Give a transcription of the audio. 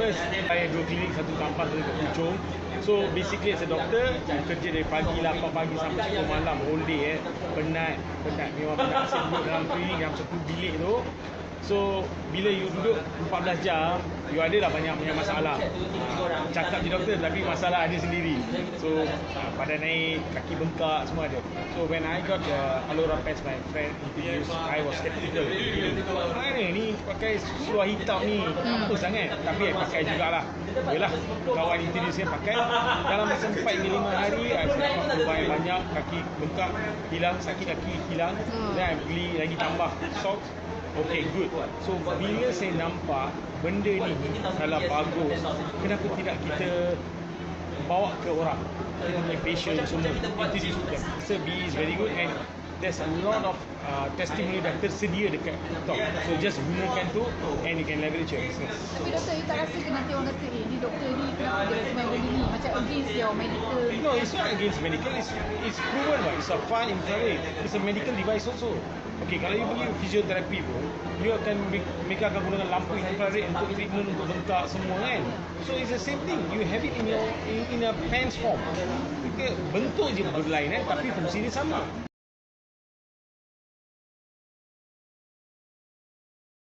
first saya dua klinik satu kampus satu kat Puchong so basically as a doctor kerja dari pagi 8 pagi sampai 10 malam whole day eh. Penat penat memang penat. Saya duduk dalam klinik dalam satu bilik tu So bila you duduk 14 jam You ada lah banyak punya masalah. Uh, Cakap je doktor tapi masalah ada sendiri. So uh, badan naik, kaki bengkak semua ada. So when I got the Alora Pets my friend introduced I was skeptical. Mana ni pakai seluar hitam ni. Apa sangat? Tapi I pakai jugalah. Yalah kawan introduce pakai. Dalam masa 4 hingga 5 hari I perubahan banyak Kaki bengkak hilang, sakit kaki hilang Dan I beli lagi tambah socks Okay, good. So, bila saya nampak benda ni kalau bagus, kenapa tidak kita bawa ke orang? Kita punya patient semua. Introduce to them. So, B is very good and there's a lot of uh, testimony dah tersedia dekat TikTok. So, just gunakan tu and you can leverage your business. Tapi doktor, you tak rasa ke nanti orang kata, eh ni doktor ni kenapa dia main benda ni? Macam against your medical. No, it's not against medical. It's, it's proven, right? It's a far infrared. It's a medical device also. Okay, kalau you pergi fisioterapi pun, you akan mereka akan gunakan lampu infrared untuk treatment untuk bengkak semua kan. So it's the same thing. You have it in your in, in a pens form. Bentuk je berlain eh, tapi fungsi dia sama.